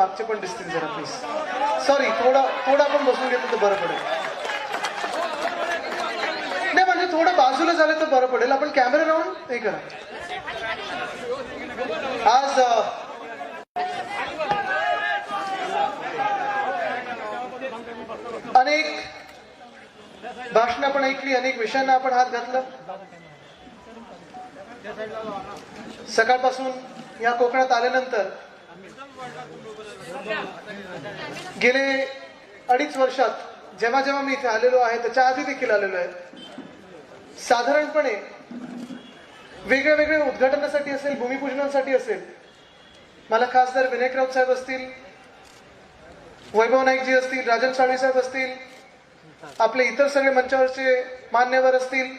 मागचे पण दिसतील जरा प्लीज सॉरी थोडं थोडं आपण बसून घेतलं तर बरं पडेल. नाही म्हणजे थोडं बाजूला झालं तर बरं पडेल. आपण कॅमेरा लावून हे करा. आज अनेक भाषणं आपण ऐकली अनेक विषयांना आपण हात घातला. सकाळपासून या कोकणात आल्यानंतर गेले अडीच वर्षात जेव्हा जेव्हा मी इथे आलेलो आहे त्याच्या आधी देखील आलेलो आहे. साधारणपणे वेगळ्या वेगळ्या उद्घाटनासाठी असेल भूमिपूजनासाठी असेल मला खासदार विनायक राऊत साहेब असतील वैभव नाईकजी असतील राजन साळवी साहेब असतील आपले इतर सगळे मंचावरचे मान्यवर असतील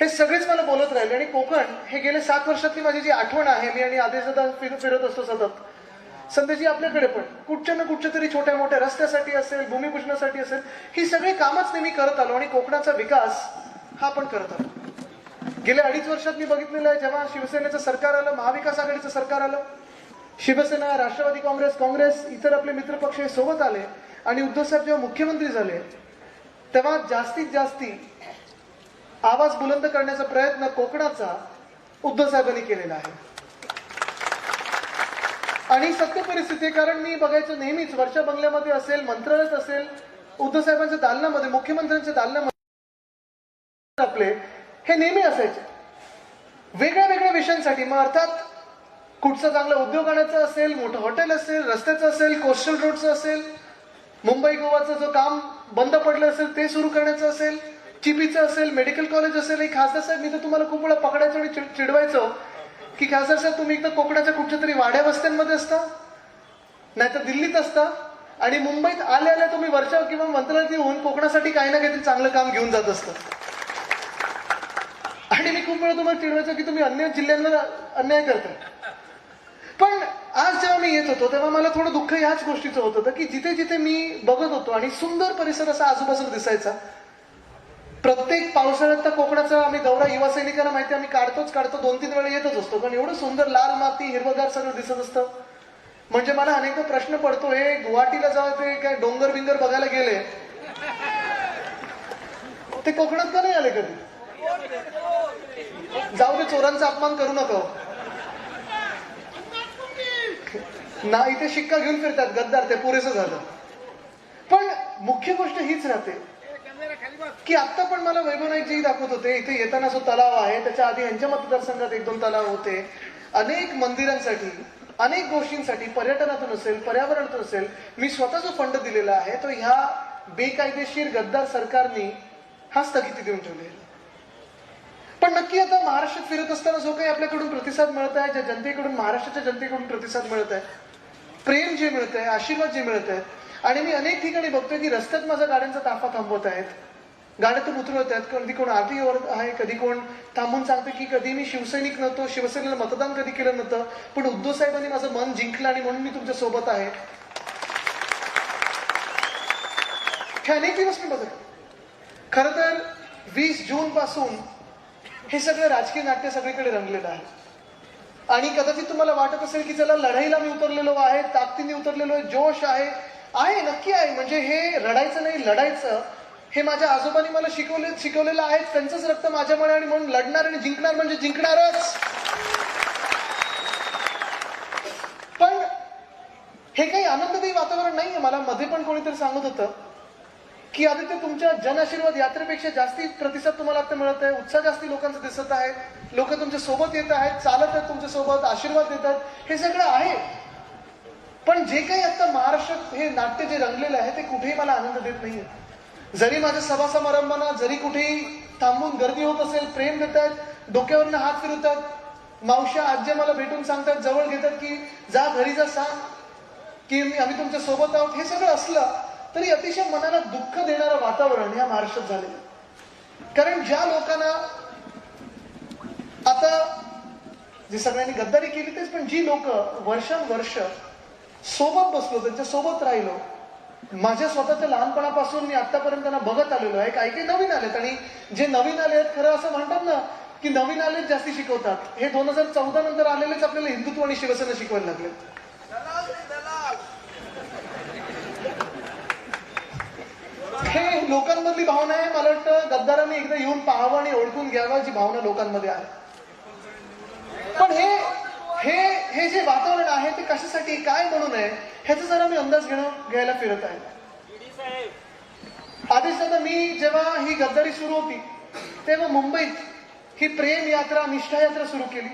हे सगळेच मला बोलत राहिले आणि कोकण हे गेले सात वर्षातली माझी जी आठवण आहे मी आणि आदेशदा फिर फिरत असतो सतत. संध्याजी आपल्याकडे पण. कुठच्या ना कुठच्या तरी छोट्या मोठ्या रस्त्यासाठी असेल भूमिपूजनासाठी असेल ही सगळी कामच नेहमी करत आलो आणि कोकणाचा विकास हा पण करत आलो. गेल्या अडीच वर्षात मी बघितलेलं आहे जेव्हा शिवसेनेचं सरकार आलं महाविकास आघाडीचं सरकार आलं शिवसेना राष्ट्रवादी काँग्रेस काँग्रेस इतर आपले मित्रपक्ष हे सोबत आले आणि उद्धव साहेब जेव्हा मुख्यमंत्री झाले तेव्हा जास्तीत जास्ती आवाज बुलंद करण्याचा प्रयत्न कोकणाचा उद्धव साहेबांनी केलेला आहे. आणि सत्य परिस्थिती कारण मी बघायचं नेहमीच वर्षा बंगल्यामध्ये असेल मंत्रालयात असेल उद्धव साहेबांच्या दालनामध्ये मुख्यमंत्र्यांच्या दालनामध्ये आपले हे नेहमी असायचे. वेगळ्या वेगळ्या विषयांसाठी मग अर्थात कुठचं चांगलं उद्योग आणायचं असेल मोठं हॉटेल असेल रस्त्याचं असेल कोस्टल रोडचं असेल मुंबई गोवाचं जो काम बंद पडलं असेल ते सुरू करण्याचं असेल चिपीचं असेल मेडिकल कॉलेज असेल हे खासदार साहेब मी तर तुम्हाला खूप वेळा पकडायचं आणि चिड- चिडवायचो. की खासदार साहेब तुम्ही एकदा कोकणाच्या कुठच्या तरी वाड्या वस्त्यांमध्ये असता नाहीतर दिल्लीत असता आणि मुंबईत आल्या आल्या तुम्ही वर्षा किंवा मंत्रालयात येऊन कोकणासाठी काही ना काहीतरी चांगलं काम घेऊन जात असतं. आणि मी खूप वेळा तुम्हाला चिडवायचो की तुम्ही अन्य जिल्ह्यांवर अन्याय करता पण आज जेव्हा मी येत होतो तेव्हा मला थोडं दुःख ह्याच गोष्टीचं होत होतं की जिथे जिथे मी बघत होतो आणि सुंदर परिसर असा आजूबाजूला दिसायचा प्रत्येक पावसाळ्यात तर कोकणाचा आम्ही दौरा युवा सैनिकांना माहिती आम्ही काढतोच काढतो दोन तीन वेळा येतच असतो. पण एवढं सुंदर लाल माती हिरवगार सगळं दिसत असतं. म्हणजे मला अनेकदा प्रश्न पडतो हे गुवाहाटीला जाऊ ते काय डोंगर बिंगर बघायला गेले? ते कोकणात का नाही आले कधी? जाऊ दे चोरांचा अपमान करू नका. ना इथे शिक्का घेऊन फिरतात गद्दार ते पुरेसं झालं. पण मुख्य गोष्ट हीच राहते. की आत्ता पण मला वैभव नाईकजी दाखवत होते. इथे येताना जो तलाव आहे त्याच्या आधी यांच्या मतदारसंघात एक दोन तलाव होते. अनेक मंदिरांसाठी अनेक गोष्टींसाठी पर्यटनातून असेल पर्यावरणातून असेल मी स्वतः जो फंड दिलेला आहे तो ह्या बेकायदेशीर गद्दार सरकारने हा स्थगिती देऊन ठेवलेला पण नक्की आता महाराष्ट्रात फिरत असताना जो काही आपल्याकडून प्रतिसाद मिळत आहे ज्या जनतेकडून महाराष्ट्राच्या जनतेकडून प्रतिसाद मिळत आहे प्रेम जे मिळत आहे आशीर्वाद जे मिळत आहेत आणि मी अनेक ठिकाणी बघतोय की रस्त्यात माझ्या गाड्यांचा ताफा थांबवत आहेत. गाड्यातून उतरवत आहेत कधी कोण आरती आहे कधी कोण थांबून सांगते की कधी मी शिवसैनिक नव्हतो शिवसेनेला मतदान कधी केलं नव्हतं पण उद्धव साहेबांनी माझं मन जिंकलं आणि म्हणून मी तुमच्यासोबत आहे. हे अनेक दिवस मी बघत खर तर वीस जून पासून हे सगळं राजकीय नाट्य सगळीकडे रंगलेलं आहे. आणि कदाचित तुम्हाला वाटत असेल की चला लढाईला मी उतरलेलो आहे ताकदीने उतरलेलो आहे जोश आहे. आहे नक्की आहे. म्हणजे हे रडायचं नाही लढायचं. हे माझ्या आजोबांनी मला शिकवले शिकवलेलं आहे. त्यांचंच रक्त माझ्यामुळे आणि म्हणून लढणार आणि जिंकणार म्हणजे जिंकणारच. पण हे काही आनंददायी वातावरण नाहीये. मला मध्ये पण कोणीतरी सांगत होतं की आदित्य तुमच्या जन आशीर्वाद यात्रेपेक्षा जास्ती प्रतिसाद तुम्हाला आता मिळत आहे. उत्साह जास्ती लोकांचा दिसत आहे. लोक तुमच्यासोबत येत आहेत. चालत आहेत तुमच्यासोबत. आशीर्वाद देतात. हे सगळं आहे. पण जे काही आता महाराष्ट्रात हे नाट्य जे रंगलेलं आहे ते कुठेही मला आनंद देत नाहीये. जरी माझ्या सभा समारंभांना जरी कुठेही थांबून गर्दी होत असेल प्रेम देत आहेत डोक्यावरनं हात फिरवतात मावशा आज्या मला भेटून सांगतात जवळ घेतात की जा घरी जा सांग की मी- आम्ही तुमच्यासोबत आहोत हे सगळं असलं तरी अतिशय मनाला दुःख देणारं वातावरण या महाराष्ट्रात झालेलं आहे. कारण ज्या लोकांना आता जे सगळ्यांनी गद्दारी केली तेच पण जी लोक वर्षानुवर्ष सोबत बसलो त्यांच्यासोबत राहिलो माझ्या स्वतःच्या लहानपणापासून मी आतापर्यंत त्यांना बघत आलेलो आहे. काही काही नवीन आलेत आणि जे नवीन आले आहेत खरं असं म्हणतात ना की नवीन आलेच जास्ती शिकवतात. हे दोन हजार चौदा नंतर आलेलेच आपल्याला हिंदुत्व आणि शिवसेना शिकवायला लागले. हे लोकांमधली भावना आहे मला वाटतं गद्दारांनी एकदा येऊन पाहावं आणि ओळखून घ्यावं जी भावना लोकांमध्ये आहे. पण हे हे हे जे वातावरण आहे ते कशासाठी काय म्हणून आहे ह्याचा जरा मी अंदाज घेणं घ्यायला फिरत आहे. आधीच आता मी जेव्हा ही गद्दारी सुरू होती तेव्हा मुंबईत ही प्रेम यात्रा निष्ठा यात्रा सुरू केली.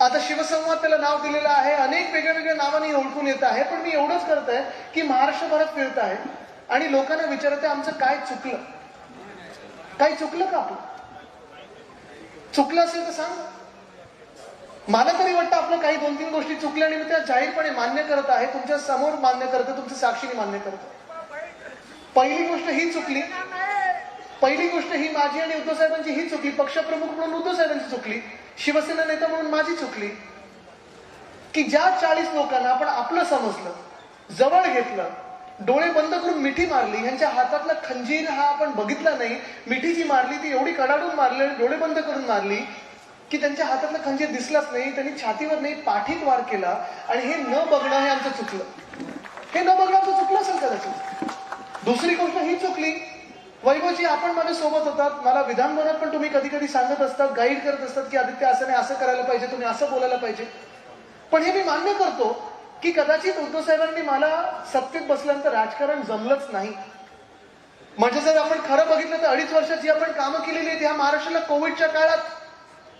आता शिवसंवाद त्याला नाव दिलेलं आहे अनेक वेगळ्या वेगळ्या नावाने ओळखून येत आहे पण मी एवढंच करत आहे की महाराष्ट्रभरात फिरत आहे. आणि लोकांना विचारत आहे आमचं काय चुकलं? काय चुकलं का आपलं? चुकलं असेल तर सांग. मला तरी वाटतं आपलं काही दोन तीन गोष्टी चुकल्या आणि मी त्या जाहीरपणे मान्य करत आहे. तुमच्यासमोर मान्य करतो तुमच्या साक्षीने मान्य करतो पहिली गोष्ट ही चुकली. पहिली गोष्ट ही माझी आणि उद्धव साहेबांची ही चुकली. पक्षप्रमुख म्हणून उद्धव साहेबांची चुकली. शिवसेना नेता म्हणून माझी चुकली. की ज्या चाळीस लोकांना आपण आपलं समजलं जवळ घेतलं डोळे बंद करून मिठी मारली ह्यांच्या हातातला खंजीर हा आपण बघितला नाही मिठी जी मारली ती एवढी कडाडून मारली आणि डोळे बंद करून मारली की त्यांच्या हातातला खंजीर दिसलाच नाही त्यांनी छातीवर नाही पाठीत वार केला आणि हे न बघणं हे आमचं चुकलं. हे न बघणं आमचं चुकलं असेल कदाचित. दुसरी गोष्ट ही चुकली. वैभवजी आपण माझ्या सोबत होतात. मला विधान भवनात पण तुम्ही कधी कधी सांगत असतात गाईड करत असतात की आदित्य असं नाही असं करायला पाहिजे तुम्ही असं बोलायला पाहिजे. पण हे मी मान्य करतो की कदाचित उद्धव साहेबांनी मला सत्तेत बसल्यानंतर राजकारण जमलंच नाही. म्हणजे जर आपण खरं बघितलं तर अडीच वर्षात जी आपण कामं केलेली आहेत. ह्या महाराष्ट्राला कोविडच्या काळात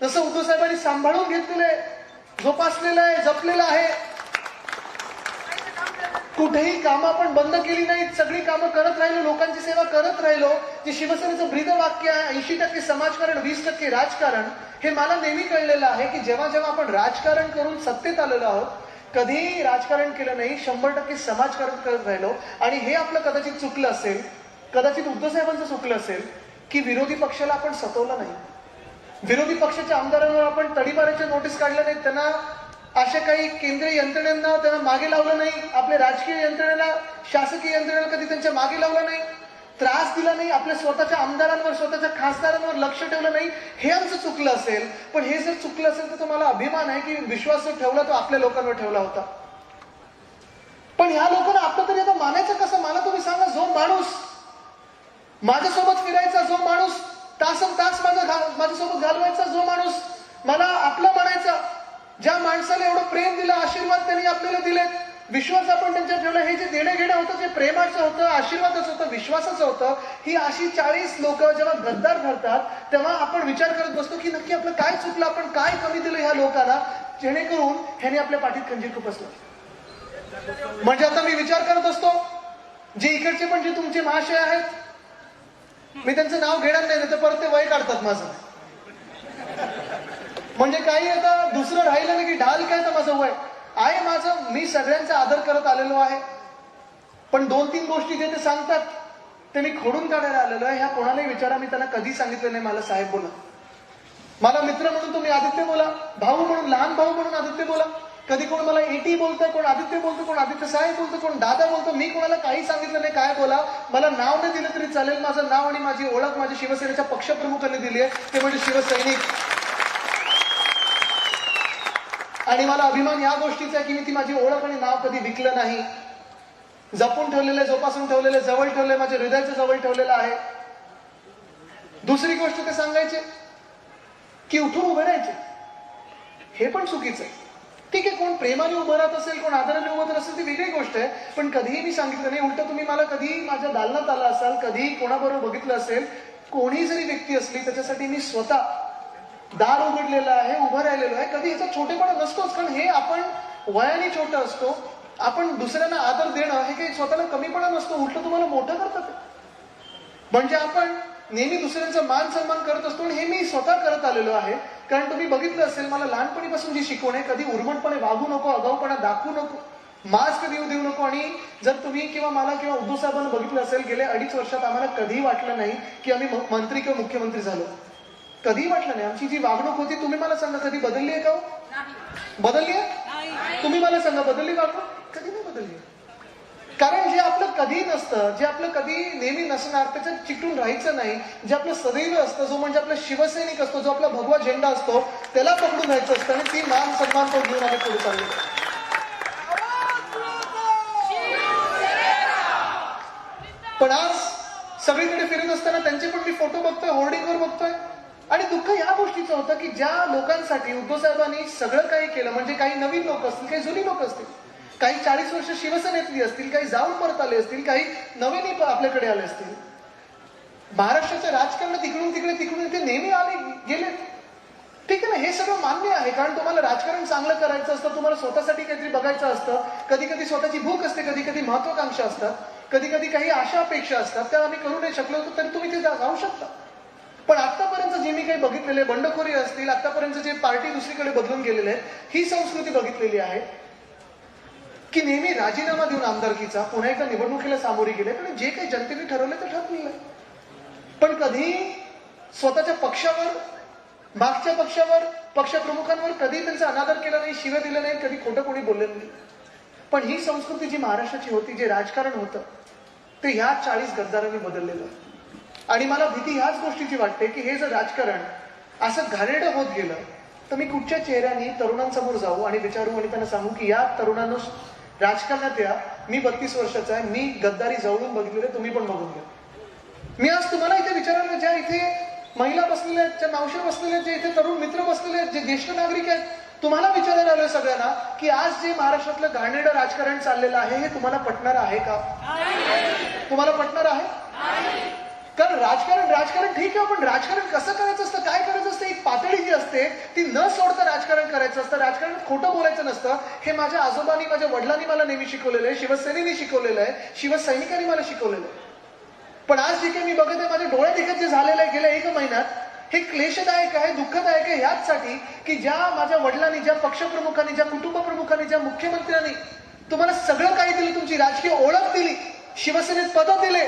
जसं उद्धव साहेबांनी सांभाळून घेतलेलं आहे जोपासलेलं आहे जपलेलं आहे. कुठेही कामं आपण बंद केली नाहीत सगळी कामं करत राहिलो लोकांची सेवा करत राहिलो जे शिवसेनेचं ब्रीद वाक्य आहे ऐंशी टक्के समाजकारण वीस टक्के राजकारण हे मला नेहमी कळलेलं आहे की जेव्हा जेव्हा आपण राजकारण करून सत्तेत आलेलो आहोत कधीही राजकारण केलं नाही शंभर टक्के समाजकारण करत राहिलो आणि हे आपलं कदाचित चुकलं असेल कदाचित उद्धव साहेबांचं चुकलं असेल की विरोधी पक्षाला आपण सतवलं नाही. विरोधी पक्षाच्या आमदारांवर आपण तडीपाराच्या नोटीस काढल्या नाहीत. त्यांना अशा काही केंद्रीय यंत्रणेंना त्यांना मागे लावलं नाही. आपल्या राजकीय यंत्रणेला शासकीय यंत्रणेला कधी त्यांच्या मागे लावलं नाही. त्रास दिला नाही. आपल्या स्वतःच्या आमदारांवर स्वतःच्या खासदारांवर लक्ष ठेवलं नाही. हे आमचं चुकलं असेल पण हे जर चुकलं असेल तर तुम्हाला अभिमान आहे की विश्वास जो ठेवला तो आपल्या लोकांवर ठेवला होता. पण ह्या लोकांना आपलं तरी आता मानायचं कसं? मला तुम्ही सांगा जो माणूस माझ्यासोबत फिरायचा जो माणूस तासन तास माझा माझ्यासोबत घालवायचा जो माणूस मला आपलं म्हणायचा ज्या माणसाला एवढं प्रेम दिलं आशीर्वाद त्यांनी आपल्याला दिलेत विश्वास आपण त्यांच्या ठेवला हे जे देणं घेणं होतं जे प्रेमाचं होतं आशीर्वादाचं होतं विश्वासाचं होतं ही अशी चाळीस लोक जेव्हा गद्दार ठरतात तेव्हा आपण विचार करत बसतो की नक्की आपलं काय चुकलं आपण काय कमी दिलं ह्या लोकांना जेणेकरून ह्याने आपल्या पाठीत खंजीर खुपसलं. म्हणजे आता मी विचार करत असतो जे इकडचे पण जे तुमचे महाशय आहेत मी त्यांचं नाव घेणार नाही तर परत ते वय काढतात माझं. म्हणजे काही आता दुसरं राहिलं नाही की ढाल काय तर माझं वय. आहे माझं मी सगळ्यांचा आदर करत आलेलो आहे. पण दोन तीन गोष्टी जे ते सांगतात ते मी खोडून काढायला आलेलो आहे. ह्या कोणालाही विचारा मी त्यांना कधी सांगितलं नाही मला साहेब बोला. मला मित्र म्हणून तुम्ही आदित्य बोला भाऊ म्हणून लहान भाऊ म्हणून आदित्य बोला. कधी कोण मला एटी बोलतं कोण आदित्य बोलतो कोण आदित्य साहेब बोलतो कोण दादा बोलतो मी कोणाला काही सांगितलं नाही काय बोला मला नाव नाही दिलं तरी चालेल. माझं नाव आणि माझी ओळख माझी शिवसेनेच्या पक्षप्रमुखांनी दिली आहे. ते म्हणजे शिवसैनिक. आणि मला अभिमान या गोष्टीचा आहे की मी ती माझी ओळख आणि नाव कधी विकलं नाही. जपून ठेवलेलं आहे जोपासून ठेवलेलं आहे जवळ ठेवलंय माझ्या हृदयाच्या जवळ ठेवलेलं आहे. दुसरी गोष्ट ते सांगायचे की उठून उभे राहायचे. हे पण चुकीचं आहे. ठीक आहे कोण प्रेमाने उभं राहत असेल कोण आदराने उभं राहत असेल ती वेगळी गोष्ट आहे. पण कधीही मी सांगितलं नाही उलट तुम्ही मला कधी माझ्या दालनात आला असाल कधी कोणाबरोबर बघितलं असेल कोणी जरी व्यक्ती असली त्याच्यासाठी मी स्वतः दार उघडलेलं आहे उभं राहिलेलो आहे. कधी ह्याचा छोटेपणा नसतोच कारण हे आपण वयाने छोटं असतो. आपण दुसऱ्यांना आदर देणं हे काही स्वतःला कमीपणा नसतो उलट तुम्हाला मोठं करतात. म्हणजे आपण नेहमी दुसऱ्यांचा मान सन्मान करत असतो आणि हे मी स्वतः करत आलेलो आहे. कारण तुम्ही बघितलं असेल मला लहानपणीपासून जी शिकवण आहे कधी उर्मटपणे वागू नको अगाऊपणा दाखवू नको मास्क देऊ देऊ नको आणि जर तुम्ही किंवा मला किंवा उद्धव साहेबांना बघितलं असेल गेल्या अडीच वर्षात आम्हाला कधीही वाटलं नाही की आम्ही मंत्री किंवा मुख्यमंत्री झालो. कधीही वाटलं नाही. आमची जी वागणूक होती तुम्ही मला सांगा कधी बदलली आहे का हो? बदलली आहे? तुम्ही मला सांगा बदलली वागणूक? कधी नाही बदलली. कारण जे आपलं कधी नसतं जे आपलं कधी नेहमी नसणार त्याच्यात चिकटून राहायचं नाही. जे आपलं सदैव असतं जो म्हणजे आपला शिवसैनिक असतो जो आपला भगवा झेंडा असतो त्याला पकडून राहायचं असतं आणि ती मान सन्मान तो घेऊन आम्ही पुढे चाललो. पण आज सगळीकडे फिरत असताना त्यांचे पण मी फोटो बघतोय होर्डिंगवर बघतोय. आणि दुःख या गोष्टीचं होतं की ज्या लोकांसाठी उद्धव साहेबांनी सगळं काही केलं म्हणजे काही नवीन लोक असतील काही जुनी लोक असतील काही चाळीस वर्ष शिवसेनेतली असतील काही जाऊन परत आले असतील काही नवीन आपल्याकडे आले असतील. महाराष्ट्राचं राजकारण तिकडून तिकडे तिकडून ते नेहमी आले गेले. ठीक आहे ना हे सगळं मान्य आहे कारण तुम्हाला राजकारण चांगलं करायचं असतं तुम्हाला स्वतःसाठी काहीतरी बघायचं असतं. कधी कधी स्वतःची भूक असते कधी कधी महत्वाकांक्षा असतात. कधी कधी काही आशा अपेक्षा असतात त्या आम्ही करू नाही शकलो तरी तुम्ही ते जाऊ शकता. पण आतापर्यंत जे मी काही बघितलेले बंडखोरी असतील आतापर्यंत जे पार्टी दुसरीकडे बदलून गेलेले आहे ही संस्कृती बघितलेली आहे. की नेहमी राजीनामा देऊन आमदारकीचा पुन्हा एकदा निवडणुकीला सामोरे गेले पण जे काही जनतेने ठरवलं ते ठरलेलं पण कधी स्वतःच्या पक्षावर मागच्या पक्षावर पक्षप्रमुखांवर कधी त्यांचा अनादर केला नाही शिव्या दिलं नाही कधी खोटं कोणी बोललेलं नाही पण ही संस्कृती जी महाराष्ट्राची होती जे राजकारण होतं ते ह्या चाळीस गद्दारांनी बदललेलं आहे. आणि मला भीती ह्याच गोष्टीची वाटते की हे जर राजकारण असं घाणेरडं होत गेलं तर मी कुठच्या चेहऱ्याने तरुणांसमोर जाऊ आणि विचारू आणि त्यांना सांगू की या तरुणांना राजकारणात या. मी बत्तीस वर्षाचा आहे. मी गद्दारी जवळून बघितलेले तुम्ही पण बघून घ्या. मी आज तुम्हाला इथे विचारायला ज्या इथे महिला बसलेल्या आहेत ज्या मावशी बसलेल्या आहेत जे इथे तरुण मित्र बसलेले आहेत जे ज्येष्ठ नागरिक आहेत तुम्हाला विचारायला आलोय सगळ्यांना की आज जे महाराष्ट्रातलं घाणेरडं राजकारण चाललेलं आहे हे तुम्हाला पटणार आहे का? तुम्हाला पटणार आहे? कारण राजकारण राजकारण ठीक आहे पण राजकारण कसं करायचं असतं काय करायचं असतं एक पातळी जी असते ती न सोडता राजकारण करायचं असतं राजकारण खोटं बोलायचं नसतं. हे माझ्या आजोबांनी माझ्या वडिलांनी मला नेहमी शिकवलेलं आहे शिवसेनेने शिकवलेलं आहे शिवसैनिकांनी मला शिकवलेलं आहे. पण आज जे काही मी बघत आहे माझ्या डोळे देखत जे झालेलं आहे गेल्या एक महिन्यात हे क्लेशदायक आहे दुःखदायक आहे ह्याचसाठी की ज्या माझ्या वडिलांनी ज्या पक्षप्रमुखांनी ज्या कुटुंब प्रमुखांनी ज्या मुख्यमंत्र्यांनी तुम्हाला सगळं काही दिलं तुमची राजकीय ओळख दिली शिवसेनेत पदं दिले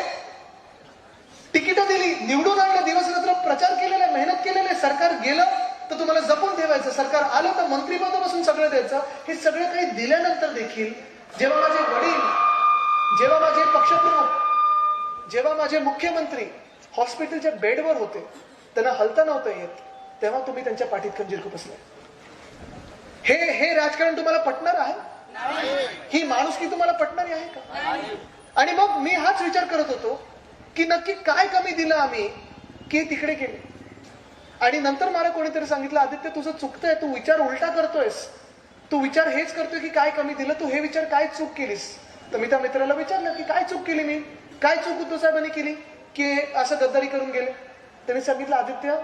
तिकीटं दिली निवडून आणलं दिवस रात्र प्रचार केलेला आहे, मेहनत केलेली आहे. सरकार गेलं तर तुम्हाला जपून ठेवायचं. सरकार आलं तर मंत्रिपदापासून सगळं द्यायचं. हे सगळं काही दिल्यानंतर देखील जेव्हा माझे वडील जेव्हा माझे पक्षप्रमुख जेव्हा माझे मुख्यमंत्री हॉस्पिटलच्या बेडवर होते त्यांना हलता नव्हतं येत तेव्हा तुम्ही त्यांच्या पाठीत खंजीर खुपसले हे हे राजकारण तुम्हाला पटणार आहे? ही माणुसकी तुम्हाला पटणारी आहे का? आणि मग मी हाच विचार करत होतो की नक्की काय कमी दिलं आम्ही की तिकडे गेले. आणि नंतर मला कोणीतरी सांगितलं आदित्य तुझं चुकतंय तू विचार उलटा करतोयस. तू विचार हेच करतोय की काय कमी दिलं तू हे विचार काय चूक केलीस? तर मी त्या मित्राला विचारलं की काय चूक केली मी? काय चूक उद्धव साहेबांनी केली की असं गद्दारी करून गेले? त्यांनी सांगितलं आदित्य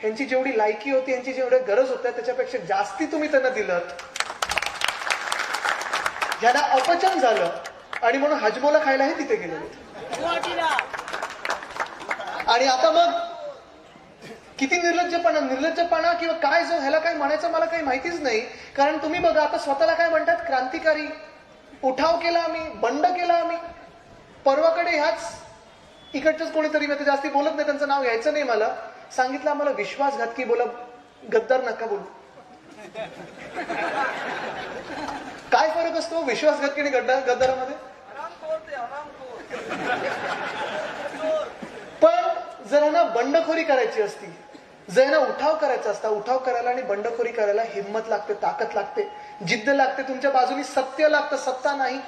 ह्यांची जेवढी लायकी होती ह्यांची जेवढी गरज होत्या त्याच्यापेक्षा जास्ती तुम्ही त्यांना दिलं. ज्यांना अपचन झालं. आणि म्हणून हजमोला खायलाही तिथे गेलेले. आणि आता मग किती निर्लज्जपणा निर्लज्जपणा किंवा काय जो ह्याला काय म्हणायचं मला काही माहितीच नाही. कारण तुम्ही बघा आता स्वतःला काय म्हणतात? क्रांतिकारी. उठाव केला आम्ही बंड केला आम्ही. परवाकडे ह्याच इकडचंच कोणीतरी मी जास्ती बोलत नाही त्यांचं नाव घ्यायचं नाही मला. सांगितलं आम्हाला विश्वासघातकी बोला गद्दार नका बोलू. काय फरक असतो विश्वासघातकी आणि गद्दार गद्दारामध्ये? जर ह्यांना बंडखोरी करायची असती. जर ह्यांना उठाव करायचा असता. उठाव करायला आणि बंडखोरी करायला हिंमत लागते ताकद लागते. जिद्द लागते तुमच्या बाजूनी सत्य लागतं सत्ता नाही.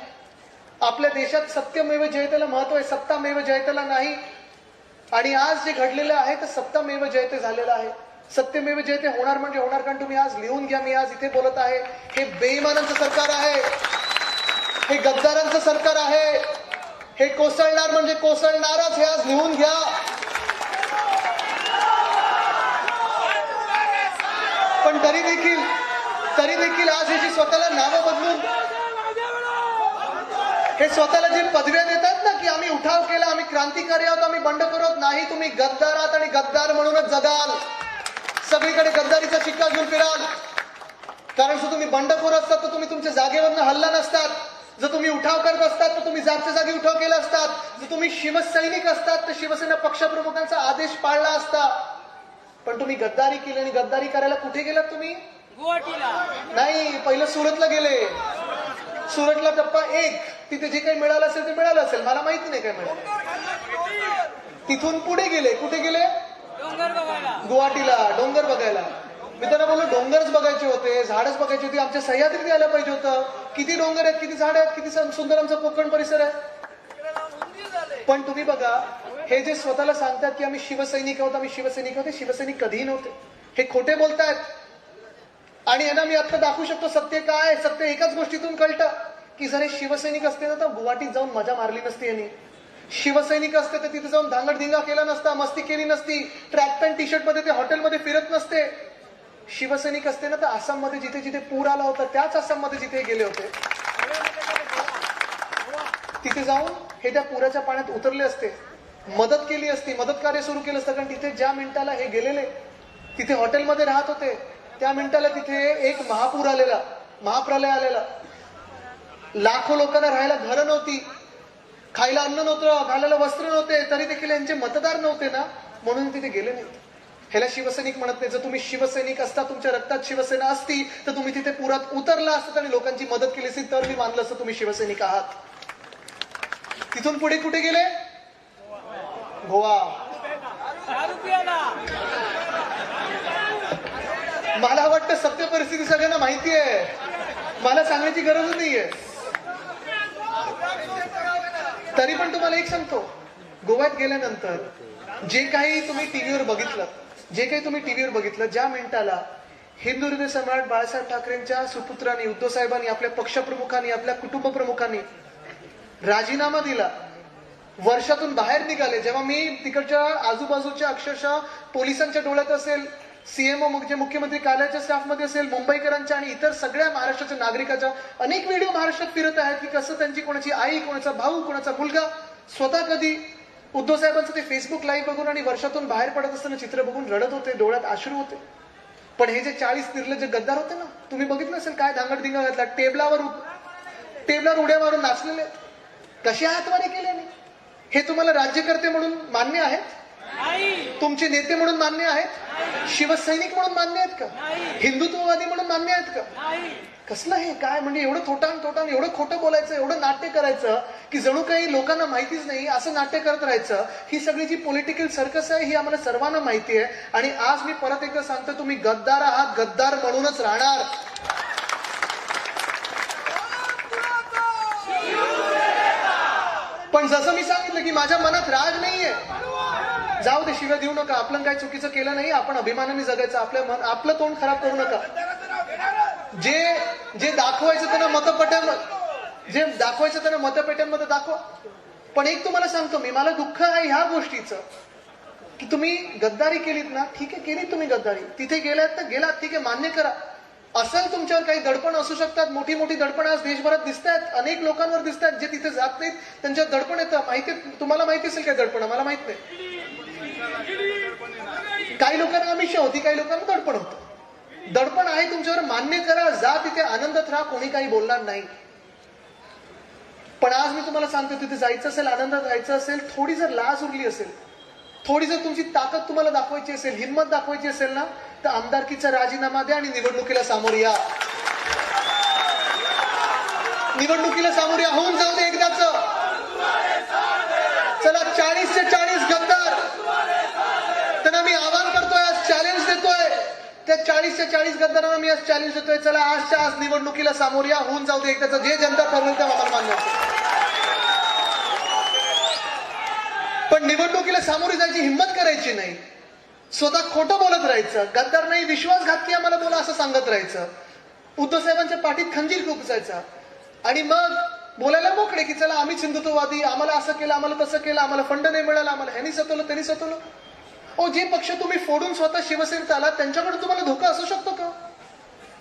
आपल्या देशात सत्यमेव जयतेला महत्त्व आहे सत्तामेव जयतेला नाही. आणि आज जे घडलेलं आहे ते सत्तामेव जयते झालेलं आहे. सत्यमेव जयते होणार म्हणजे होणार कारण तुम्ही आज लिहून घ्या मी आज इथे बोलत आहे. हे बेईमानांचं सरकार आहे. हे गद्दारांचं सरकार आहे. हे कोसळणार म्हणजे कोसळणारच हे आज लिहून घ्या. पण तरी देखील तरी देखील आज हे जी स्वतःला नावं बदलून हे स्वतःला जे पदव्या देतात ना की आम्ही उठाव केला आम्ही क्रांतिकारी आहोत आम्ही बंड करत नाही तुम्ही गद्दार आहात आणि गद्दार म्हणूनच जगाल. सगळीकडे गद्दारीचा शिक्का घेऊन फिराल. कारण जर तुम्ही बंडखोर असतात तर तुम्ही तुमच्या जागेवरनं हल्ला नसतात. जर तुम्ही उठाव करत असतात तर तुम्ही जागच्या जागी उठाव केला असतात. जर तुम्ही शिवसैनिक असतात तर शिवसेना पक्षप्रमुखांचा आदेश पाळला असता. पण तुम्ही गद्दारी केली आणि गद्दारी करायला कुठे गेलात तुम्ही? नाही पहिलं सुरतला गेले. सुरतला टप्पा एक. तिथे जे काही मिळालं असेल ते मिळालं असेल. मला माहिती नाही काय मिळालं. तिथून पुढे गेले. कुठे गेले? डोंगर बघायला. गुवाहाटीला. डोंगर बघायला. मी त्यांना बोललो डोंगरच बघायचे होते झाडच बघायची होती. आमच्या सह्याद्रीत यायला पाहिजे होतं. किती डोंगर आहेत किती झाड आहेत किती सुंदर आमचा कोकण परिसर आहे. पण तुम्ही बघा हे जे स्वतःला सांगतात की आम्ही शिवसैनिक आहोत आम्ही शिवसैनिक आहोत हे शिवसैनिक कधीही नव्हते. हे खोटे बोलतायत. आणि यांना मी आता दाखवू शकतो सत्य काय सत्य एकाच गोष्टीतून कळतं की जर हे शिवसैनिक असते ना तर गुवाहाटीत जाऊन मजा मारली नसती यांनी. शिवसैनिक असते तर तिथे जाऊन धांगडधिंगा केला नसता मस्ती केली नसती ट्रॅक पॅन्ट टी शर्टमध्ये ते हॉटेलमध्ये फिरत नसते. शिवसैनिक असते ना तर आसाममध्ये जिथे जिथे पूर आला होता त्याच आसाममध्ये जिथे गेले होते. तिथे जाऊन हे त्या पुराच्या पाण्यात उतरले असते. मदत केली असती मदत कार्य सुरू केलं असतं कारण तिथे ज्या मिनिटाला हे गेलेले तिथे हॉटेलमध्ये राहत होते त्या मिनिटाला तिथे एक महापूर आलेला महाप्रलय आलेला. लाखो लोकांना राहायला घरं नव्हती खायला अन्न नव्हतं घालायला वस्त्र नव्हते तरी देखील यांचे मतदार नव्हते ना म्हणून तिथे गेले नाहीत ह्याला शिवसैनिक म्हणत नाही. जर तुम्ही शिवसैनिक असता तुमच्या रक्तात शिवसेना असती तर तुम्ही तिथे पुरात उतरला असत आणि लोकांची मदत केली असती तर मी मानलं असतं तुम्ही शिवसैनिक आहात. तिथून पुढे कुठे गेले? गोवा. मला वाटतं सत्य परिस्थिती सगळ्यांना माहिती आहे. मला सांगण्याची गरज नाहीये. तरी पण तुम्हाला एक सांगतो. गोव्यात गेल्यानंतर जे काही तुम्ही टीव्हीवर बघितलं जे काही तुम्ही टीव्हीवर बघितलं ज्या मिनिटाला हिंदू हृदय सम्राट बाळासाहेब ठाकरेंच्या सुपुत्रांनी उद्धव साहेबांनी आपल्या पक्षप्रमुखांनी आपल्या कुटुंब प्रमुखांनी राजीनामा दिला वर्षातून बाहेर निघाले. जेव्हा मी तिकडच्या आजूबाजूच्या अक्षरशः पोलिसांच्या डोळ्यात असेल सीएमओ जे मुख्यमंत्री कार्यालयाच्या स्टाफमध्ये असेल मुंबईकरांच्या आणि इतर सगळ्या महाराष्ट्राच्या नागरिकाच्या अनेक व्हिडिओ महाराष्ट्रात फिरत आहेत की कसं त्यांची कोणाची आई कोणाचा भाऊ कोणाचा मुलगा स्वतः कधी उद्धव साहेबांचं ते फेसबुक लाईव्ह बघून आणि वर्षातून बाहेर पडत असताना चित्र बघून रडत होते डोळ्यात आश्रू होते. पण हे जे चाळीस निर्लज गद्दार होते ना तुम्ही बघितलं असेल काय धांगडधिंगा घातला? टेबलावर टेबलावर उड्या मारून नाचलेले. कसे हातवारे केल्याने हे तुम्हाला राज्यकर्ते म्हणून मान्य आहेत? तुमचे नेते म्हणून मान्य आहेत? शिवसैनिक म्हणून मान्य आहेत का? हिंदुत्ववादी म्हणून मान्य आहेत का? कसलं हे? काय म्हणजे एवढं थोटान थोटान एवढं खोटं बोलायचं एवढं नाट्य करायचं की जणू काही लोकांना माहितीच नाही असं नाट्य करत राहायचं. ही सगळी जी पॉलिटिकल सर्कस आहे ही आम्हाला सर्वांना माहिती आहे. आणि आज मी परत एकदा सांगतो तुम्ही गद्दार आहात गद्दार म्हणूनच राहणार. पण जसं मी सांगितलं की माझ्या मनात राग नाहीये. जाऊ दे शिव्या देऊ नका. आपण काही चुकीचं केलं नाही आपण अभिमानाने जगायचं. आपल्या मन आपलं तोंड खराब करू नका. जे जे दाखवायचं त्यांना मतपेट्या जे दाखवायचं त्यांना मतपेट्यांमध्ये दाखवा. पण एक तुम्हाला सांगतो मी मला दुःख आहे ह्या गोष्टीचं. की तुम्ही गद्दारी केलीत ना ठीक आहे केलीत तुम्ही गद्दारी. तिथे गेलात तर गेलात ठीक आहे मान्य करा. असेल तुमच्यावर काही दडपण असू शकतात. मोठी मोठी दडपण आज देशभरात दिसत आहेत अनेक लोकांवर दिसत आहेत जे तिथे जात नाहीत. त्यांच्यावर दडपण येतं. माहिती तुम्हाला माहिती असेल काय दडपण? मला माहीत नाही. काही लोकांना अमिषा होती काही लोकांना दडपण होतं. दडपण आहे तुमच्यावर. मान्य करा. जा तिथे. आनंदात राहा. कोणी काही बोलणार नाही. पण आज मी तुम्हाला सांगतो तिथे जायचं असेल आनंदात राहायचं असेल थोडी जर लाज उरली असेल थोडी जर तुमची ताकद तुम्हाला दाखवायची असेल हिंमत दाखवायची असेल ना तर आमदारकीचा राजीनामा द्या आणि निवडणुकीला सामोरे या. निवडणुकीला सामोरे या. होऊन जाऊ दे एकदाच. चला चाळीसचे चाळीस गद्दार. त्यांना मी आवाहन करतोय आज चॅलेंज देतोय. त्या चाळीस ते चाळीस गद्दारांना मी आज चॅलेंज देतोय. चला आजच्या आज निवडणुकीला सामोरे या. होऊन जाऊ दे एकदाच. जे जनता ठरवेल त्या आम्हाला मान्य पण निवडणुकीला सामोरे जायची हिंमत करायची नाही. स्वतः खोटं बोलत राहायचं. गद्दार नाही विश्वासघातकी आम्हाला बोला असं सांगत राहायचं. उद्धव साहेबांच्या पाठीत खंजीर खुपसायचा. आणि मग बोलायला मोकळे की चला आम्ही हिंदुत्ववादी आम्हाला असं केलं आम्हाला तसं केलं आम्हाला फंड नाही मिळाला आम्हाला ह्यांनी सतवलं त्यांनी सतवलं. ओ जे पक्ष तुम्ही फोडून स्वतः शिवसेनेत आलात त्यांच्याकडे तुम्हाला धोका असू शकतो का?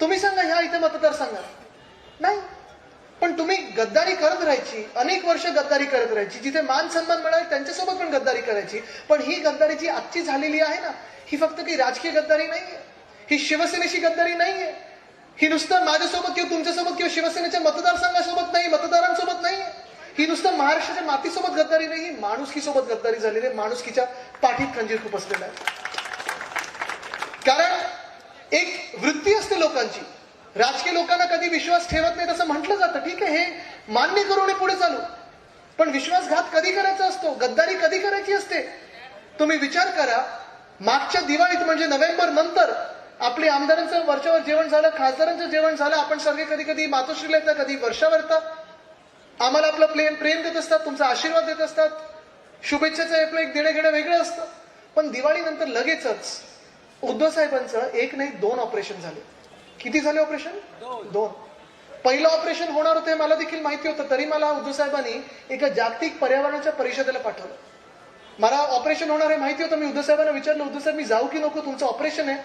तुम्ही सांगा ह्या इथे मतदारसंघात. नाही. पण तुम्ही गद्दारी करत राहायची अनेक वर्ष गद्दारी करत राहायची जिथे मान सन्मान मिळाले त्यांच्यासोबत पण गद्दारी करायची. पण ही गद्दारी जी आजची झालेली आहे ना ही फक्त काही राजकीय गद्दारी नाहीये. ही शिवसेनेची गद्दारी नाहीये. ही नुसतं माझ्यासोबत किंवा तुमच्यासोबत किंवा शिवसेनेच्या मतदारसंघासोबत नाही मतदारांसोबत नाही. ही नुसतं महाराष्ट्राच्या मातीसोबत गद्दारी नाही ही माणुसकीसोबत गद्दारी झालेली आहे माणुसकीच्या पाठीत खंजीर खूप असलेला आहे. कारण एक वृत्ती असते लोकांची राजकीय लोकांना कधी विश्वास ठेवत नाही तसं म्हटलं जातं. ठीक आहे हे मान्य करू पुढे चालू. पण विश्वासघात कधी करायचा असतो? गद्दारी कधी करायची असते? तुम्ही विचार करा. मागच्या दिवाळीत म्हणजे नोव्हेंबर नंतर आपले आमदारांचं वरच्यावर जेवण झालं खासदारांचं जेवण झालं आपण सगळे कधी कधी मातोश्रीला येतात कधी वर्षावर येतात आम्हाला आपलं प्रेम प्रेम देत असतात तुमचा आशीर्वाद देत असतात. शुभेच्छाचं आपलं एक देणं घेणं वेगळं असतं. पण दिवाळीनंतर लगेचच उद्धव साहेबांचं एक नाही दोन ऑपरेशन झाले. किती झाले ऑपरेशन? दोन. पहिलं ऑपरेशन होणार होते मला देखील माहिती होतं. तरी मला उद्धव साहेबांनी एका जागतिक पर्यावरणाच्या परिषदेला पाठवलं. मला ऑपरेशन होणार आहे माहिती होतं. मी उद्धव साहेबांना विचारलं उद्धव साहेब मी जाऊ की नको? तुमचं ऑपरेशन आहे.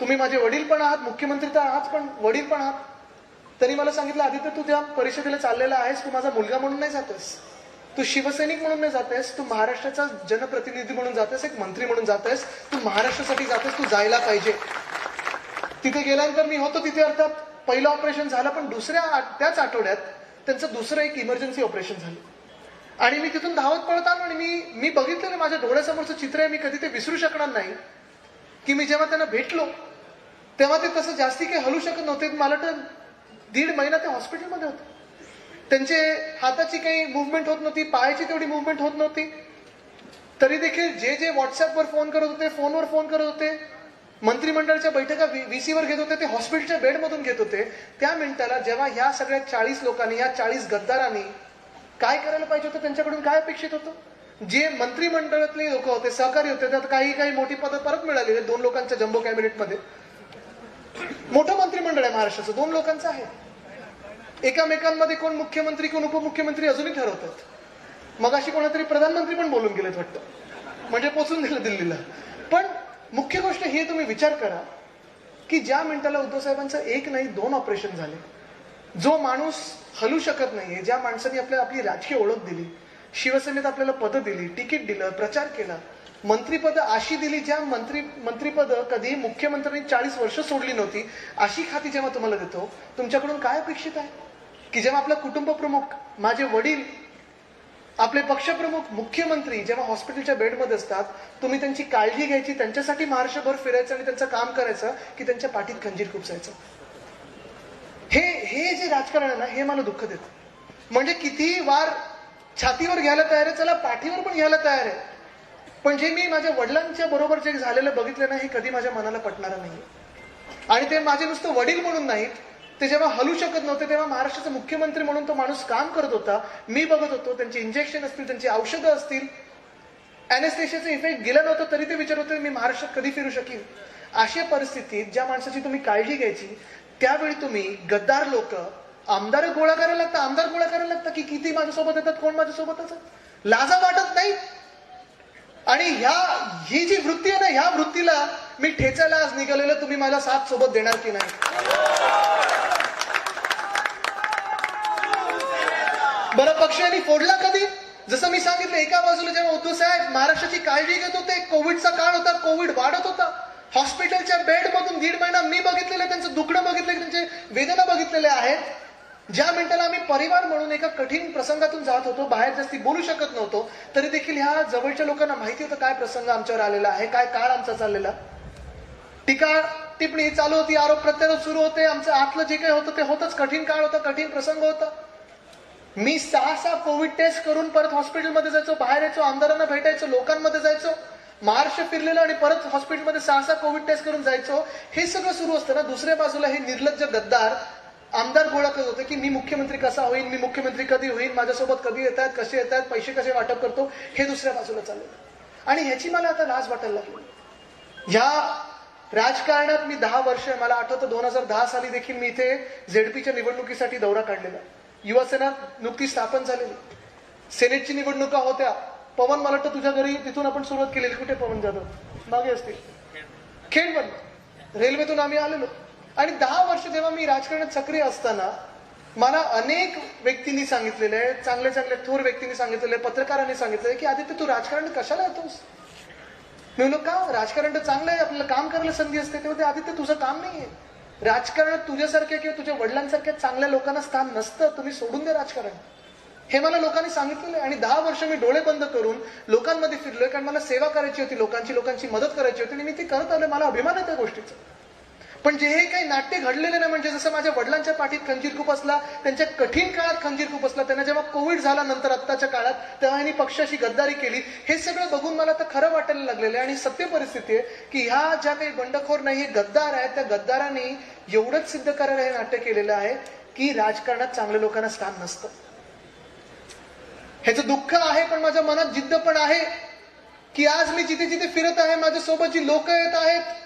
तुम्ही माझे वडील पण आहात मुख्यमंत्री तर आहात पण वडील पण आहात. तरी मला सांगितलं आदित्य तू त्या परिषदेला चाललेला आहेस. तू माझा मुलगा म्हणून नाही जातोस तू शिवसैनिक म्हणून नाही जातेस तू महाराष्ट्राचा जनप्रतिनिधी म्हणून जातेस एक मंत्री म्हणून जातेस तू महाराष्ट्रासाठी जातेस तू जायला पाहिजे. तिथे गेल्यानंतर मी होतो तिथे अर्थात पहिलं ऑपरेशन झालं पण दुसऱ्या त्याच आठवड्यात त्यांचं दुसरं एक इमर्जन्सी ऑपरेशन झालं. आणि मी तिथून धावत पळत आलो आणि मी मी बघितलेलं माझ्या डोळ्यासमोरचं चित्र आहे मी कधी ते विसरू शकणार नाही. की मी जेव्हा त्यांना भेटलो तेव्हा ते तसं जास्ती काही हलू शकत नव्हते. मला तर दीड महिना ते हॉस्पिटलमध्ये होते. त्यांचे हाताची काही मुवमेंट होत नव्हती पायाची तेवढी मुवमेंट होत नव्हती. तरी देखील जे जे व्हॉट्सअपवर फोन करत होते फोनवर फोन करत होते मंत्रिमंडळाच्या बैठका व्हीसीवर घेत होते ते हॉस्पिटलच्या बेडमधून घेत होते. त्या मिनिटाला जेव्हा ह्या सगळ्या चाळीस लोकांनी ह्या चाळीस गद्दारांनी काय करायला पाहिजे होतं त्यांच्याकडून काय अपेक्षित होतं? जे मंत्रिमंडळातले लोक होते सहकारी होते त्यात काही काही मोठी पदं परत मिळालेली आहेत, दोन लोकांच्या जम्बो कॅबिनेटमध्ये. मोठं मंत्रिमंडळ आहे महाराष्ट्राचं दोन लोकांचं आहे. एकामेकांमध्ये कोण मुख्यमंत्री कोण उपमुख्यमंत्री अजूनही ठरवतात. मग अशी कोणातरी प्रधानमंत्री पण बोलून गेलेत वाटतं. म्हणजे पोचून दिलं दिल्लीला. पण मुख्य गोष्ट ही तुम्ही विचार करा की ज्या मिनिटाला उद्धव साहेबांचं एक नाही दोन ऑपरेशन झाले. जो माणूस हलू शकत नाहीये ज्या माणसाने आपल्या आपली राजकीय ओळख दिली शिवसेनेत आपल्याला पदं दिली तिकीट दिलं प्रचार केला मंत्रीपद अशी दिली ज्या मंत्री मंत्रीपद कधी मुख्यमंत्र्यांनी चाळीस वर्ष सोडली नव्हती अशी खाती जेव्हा तुम्हाला देतो तुमच्याकडून काय अपेक्षित आहे? की जेव्हा आपला कुटुंब प्रमुख माझे वडील आपले पक्षप्रमुख मुख्यमंत्री जेव्हा हॉस्पिटलच्या बेडमध्ये असतात तुम्ही त्यांची काळजी घ्यायची त्यांच्यासाठी महाराष्ट्रभर फिरायचं आणि त्यांचं काम करायचं की त्यांच्या पाठीत खंजीर खुपसायचं. हे हे जे राजकारण आहे ना हे मला दुःख देतं. म्हणजे किती वार छातीवर घ्यायला तयार आहे चला पाठीवर पण घ्यायला तयार आहे. पण जे मी माझ्या वडिलांच्या बरोबर जे झालेलं बघितलं ना हे कधी माझ्या मनाला पटणार नाही आणि ते माझे नुसतं वडील म्हणून नाहीत ते जेव्हा हलू शकत नव्हते तेव्हा महाराष्ट्राचे मुख्यमंत्री म्हणून तो माणूस काम करत होता. मी बघत होतो त्यांचे इंजेक्शन असतील त्यांची औषधं असतील. अॅनेस्थेशियाचा इफेक्ट गेला नव्हता तरी ते विचार होते मी महाराष्ट्रात कधी फिरू शकेन? अशा परिस्थितीत ज्या माणसाची तुम्ही काळजी घ्यायची त्यावेळी तुम्ही गद्दार लोक आमदार गोळा करायला लागतात आमदार गोळा करायला लागतात की किती माझ्यासोबत येतात कोण माझ्यासोबत असतात लाजा वाटत नाही. आणि ह्या ही जी वृत्ती आहे ना ह्या वृत्तीला मी ठेचायला आज निघालेलं तुम्ही माझा साथ सोबत देणार की नाही? बरं पक्षाने फोडला कधी? जसं मी सांगितलं एका बाजूला जेव्हा उद्धव साहेब महाराष्ट्राची काळजी घेत होते कोविडचा काळ होता कोविड वाढत होता. हॉस्पिटलच्या बेडमधून दीड महिना मी बघितलेलं त्यांचं दुखणं बघितलं त्यांचे वेदना बघितलेले आहेत. ज्या मिनिटाला आम्ही परिवार म्हणून एका कठीण प्रसंगातून जात होतो बाहेर जास्ती बोलू शकत नव्हतो तरी देखील ह्या जवळच्या लोकांना माहिती होतं काय प्रसंग आमच्यावर आलेला आहे काय काळ आमचा चाललेला. टीका टिप्पणी चालू होती आरोप प्रत्यारोप सुरू होते आमचं आतलं जे काही होतं ते होतच. कठीण काळ होता कठीण प्रसंग होता. मी सहा सहा कोविड टेस्ट करून परत हॉस्पिटलमध्ये जायचो बाहेर यायचो आमदारांना भेटायचो लोकांमध्ये जायचो. महाराष्ट्र फिरलेलो आणि परत हॉस्पिटलमध्ये सहा सहा कोविड टेस्ट करून जायचो. हे सगळं सुरू असतं ना दुसऱ्या बाजूला हे निर्लज्ज गद्दार आमदार गोळा करत होते की मी मुख्यमंत्री कसा होईल मी मुख्यमंत्री कधी होईल माझ्यासोबत कधी येत आहेत कसे येत आहेत पैसे कसे वाटप करतो हे दुसऱ्या बाजूला चाललेलं आणि ह्याची मला आता लाज वाटायला लागली. ह्या राजकारणात मी दहा वर्ष मला आठवतं दोन हजार दहा साली देखील मी इथे झेडपीच्या निवडणुकीसाठी दौरा काढलेला. युवासेना नुकतीच स्थापन झालेली. सेनेटची निवडणुका होत्या. पवन मला वाटतं तुझ्या घरी तिथून आपण सुरुवात केलेली. कुठे पवन जाधव? मागे असतील खेडमधून रेल्वेतून आम्ही आलेलो. आणि दहा वर्ष जेव्हा मी राजकारणात सक्रिय असताना मला अनेक व्यक्तींनी सांगितलेलं आहे चांगल्या चांगल्या थोर व्यक्तींनी सांगितलेलं आहे पत्रकारांनी सांगितलं आहे की आदित्य तू राजकारण कशाला येतोस? मी म्हणलो का? राजकारण तर चांगलं आहे. आपल्याला काम करायला संधी असते. तेव्हा ते आदित्य तुझं काम नाही आहे राजकारणात तुझ्यासारख्या किंवा तुझ्या वडिलांसारख्या चांगल्या लोकांना स्थान नसतं तुम्ही सोडून द्या राजकारण. हे मला लोकांनी सांगितलेलं आहे आणि दहा वर्ष मी डोळे बंद करून लोकांमध्ये फिरलोय कारण मला सेवा करायची होती लोकांची लोकांची मदत करायची होती आणि मी ती करत आलोय. मला अभिमान आहे त्या गोष्टीचा. पण जे हे काही नाट्य घडलेले नाही म्हणजे जसं माझ्या वडिलांच्या पाठीत खंजीर खूप असला त्यांच्या कठीण काळात खंजीर खूप असला त्यांना जेव्हा कोविड झाला नंतर आत्ताच्या काळात तेव्हा यांनी पक्षाशी गद्दारी केली. हे सगळं बघून मला तर खरं वाटायला लागलेलं आहे आणि सत्य परिस्थिती आहे की ह्या ज्या काही बंडखोर नाही हे गद्दार आहेत त्या गद्दारांनी एवढंच सिद्ध करायला हे नाट्य केलेलं आहे की राजकारणात चांगल्या लोकांना स्थान नसतं. ह्याचं दुःख आहे पण माझ्या मनात जिद्द पण आहे की आज मी जिथे जिथे फिरत आहे माझ्यासोबत जी लोक येत आहेत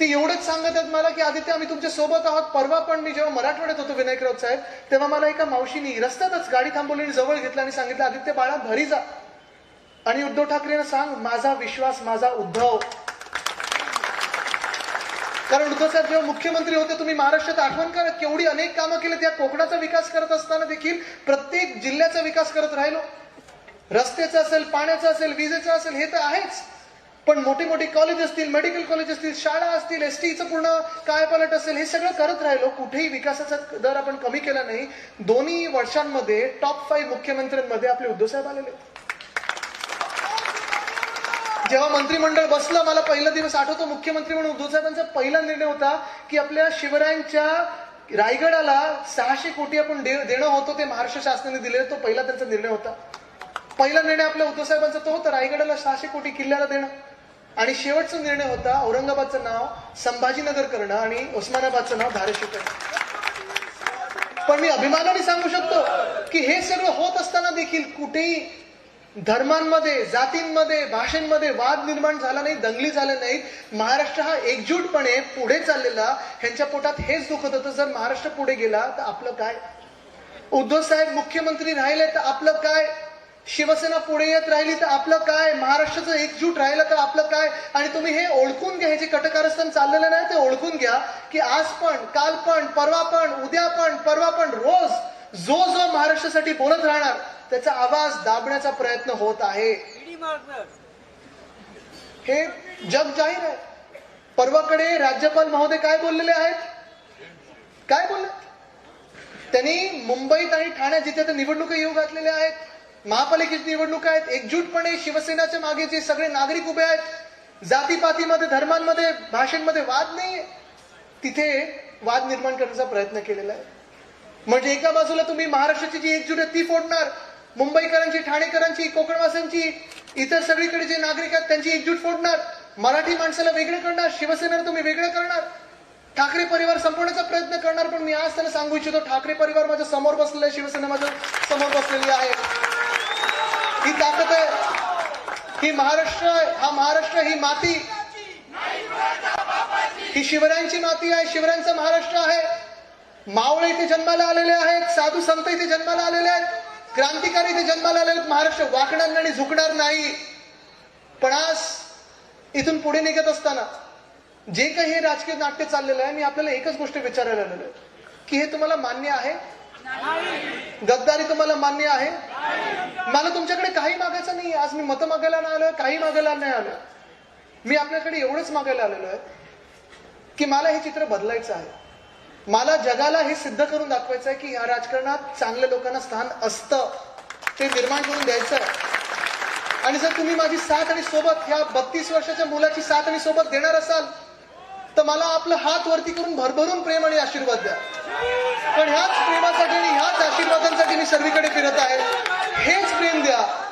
ते एवढंच सांगत आहेत मला की आदित्य आम्ही तुमच्यासोबत आहोत. परवा पण मी जेव्हा मराठवाड्यात होतो विनायकराव साहेब तेव्हा मला एका मावशीनी रस्त्यातच गाडी थांबवली आणि जवळ घेतला आणि सांगितलं आदित्य बाळा घरी जा. आणि उद्धव ठाकरेंना सांग माझा विश्वास माझा उद्धव. कारण उद्धव साहेब जेव्हा मुख्यमंत्री होते तुम्ही महाराष्ट्रात आठवण करा केवढी अनेक कामं केली. त्या कोकणाचा विकास करत असताना देखील प्रत्येक जिल्ह्याचा विकास करत राहिलो. रस्त्याचं असेल पाण्याचं असेल विजेचं असेल हे तर आहेच. पण मोठे मोठे कॉलेज असतील मेडिकल कॉलेज असतील शाळा असतील एस टीचं पूर्ण कायपालट असेल हे सगळं करत राहिलो. कुठेही विकासाचा दर आपण कमी केला नाही. दोन्ही वर्षांमध्ये टॉप फाईव्ह मुख्यमंत्र्यांमध्ये आपले उद्धवसाहेब आलेले जेव्हा मंत्रिमंडळ बसलं मला पहिला दिवस आठवतो मुख्यमंत्री म्हणून उद्धवसाहेबांचा पहिला निर्णय होता की आपल्या शिवरायांच्या रायगडाला सहाशे कोटी आपण दे- देणं होतं ते महाराष्ट्र शासनाने दिले तो पहिला त्यांचा निर्णय होता. पहिला निर्णय आपल्या उद्धवसाहेबांचा तो होता रायगडाला सहाशे कोटी किल्ल्याला देणं. आणि शेवटचा निर्णय होता औरंगाबादचं नाव संभाजीनगर करणं आणि उस्मानाबादचं नाव धाराशिव करणं. पण मी अभिमानाने सांगू शकतो की हे सगळं होत असताना देखील कुठेही धर्मांमध्ये जातींमध्ये भाषेंमध्ये वाद निर्माण झाला नाही दंगली झाल्या नाहीत. महाराष्ट्र हा एकजूटपणे पुढे चाललेला ह्यांच्या पोटात हेच दुखत होतं. जर महाराष्ट्र पुढे गेला तर आपलं काय? उद्धव साहेब मुख्यमंत्री राहिले तर आपलं काय? शिवसेना पुढे येत राहिली तर आपलं काय? महाराष्ट्राचं एकजूट राहिलं तर आपलं काय? आणि तुम्ही हे ओळखून घ्या हे जे कटकारस्थान चाललेलं नाही ते ओळखून घ्या की आज पण काल पण परवा पण उद्या पण परवा पण रोज जो जो महाराष्ट्रासाठी बोलत राहणार त्याचा आवाज दाबण्याचा प्रयत्न होत आहे. हे जग जाहीर आहे. परवाकडे राज्यपाल महोदय काय बोललेले आहेत? काय बोलले? त्यांनी मुंबईत आणि ठाण्यात जिथे निवडणुका येऊ घातलेल्या आहेत महापालिकेची निवडणूक आहेत एकजूटपणे शिवसेनाच्या मागे जे सगळे नागरिक उभे आहेत जातीपातीमध्ये धर्मांमध्ये भाषेमध्ये वाद नाही तिथे वाद निर्माण करण्याचा प्रयत्न केलेला आहे. म्हणजे एका बाजूला तुम्ही महाराष्ट्राची जी एकजूट आहे ती फोडणार. मुंबईकरांची ठाणेकरांची कोकणवासांची इतर सगळीकडे जे नागरिक आहेत त्यांची एकजूट फोडणार. मराठी माणसाला वेगळं करणार शिवसेनेला तुम्ही वेगळं करणार. ठाकरे परिवार संपवण्याचा प्रयत्न करणार पण मी आज त्यांना सांगू इच्छितो ठाकरे परिवार माझ्यासमोर बसलेला आहे शिवसेना माझ्यासमोर बसलेली आहे. ही ताकद आहे. ही महाराष्ट्र हा महाराष्ट्र ही माती. ही शिवरायांची माती आहे. शिवरायांचा महाराष्ट्र आहे. मावळे इथे जन्माला आलेले आहेत. साधू संत इथे जन्माला आलेले आहेत. क्रांतिकारी इथे जन्माला आलेले आहेत. महाराष्ट्र वाकणार नाही आणि झुकणार नाही. पण आज इथून पुढे निघत असताना जे काही हे राजकीय नाट्य चाललेलं आहे मी आपल्याला एकच गोष्ट विचारायला आलेलो आहे की हे तुम्हाला मान्य आहे? गद्दारी तुम्हाला मान्य आहे. मला तुमच्याकडे काही मागायचं नाही. आज मी मतं मागायला नाही आलोय काही मागायला नाही आलोय. मी आपल्याकडे एवढंच मागायला आलेलो आहे की मला हे चित्र बदलायचं आहे. मला जगाला हे सिद्ध करून दाखवायचं आहे की ह्या राजकारणात चांगल्या लोकांना स्थान असतं. ते निर्माण करून द्यायचं आहे. आणि जर तुम्ही माझी साथ आणि सोबत ह्या बत्तीस वर्षाच्या मुलाची साथ आणि सोबत देणार असाल तर मला आपलं हात वरती करून भरभरून प्रेम आणि आशीर्वाद द्या. पण ह्याच प्रेमासाठी आणि ह्याच आशीर्वादांसाठी मी सर्वीकडे फिरत आहे. हेच प्रेम द्या.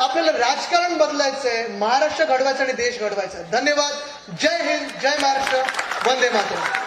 आपल्याला राजकारण बदलायचंय महाराष्ट्र घडवायचं आणि देश घडवायचा आहे. धन्यवाद. जय हिंद जय महाराष्ट्र. वंदे मातरम.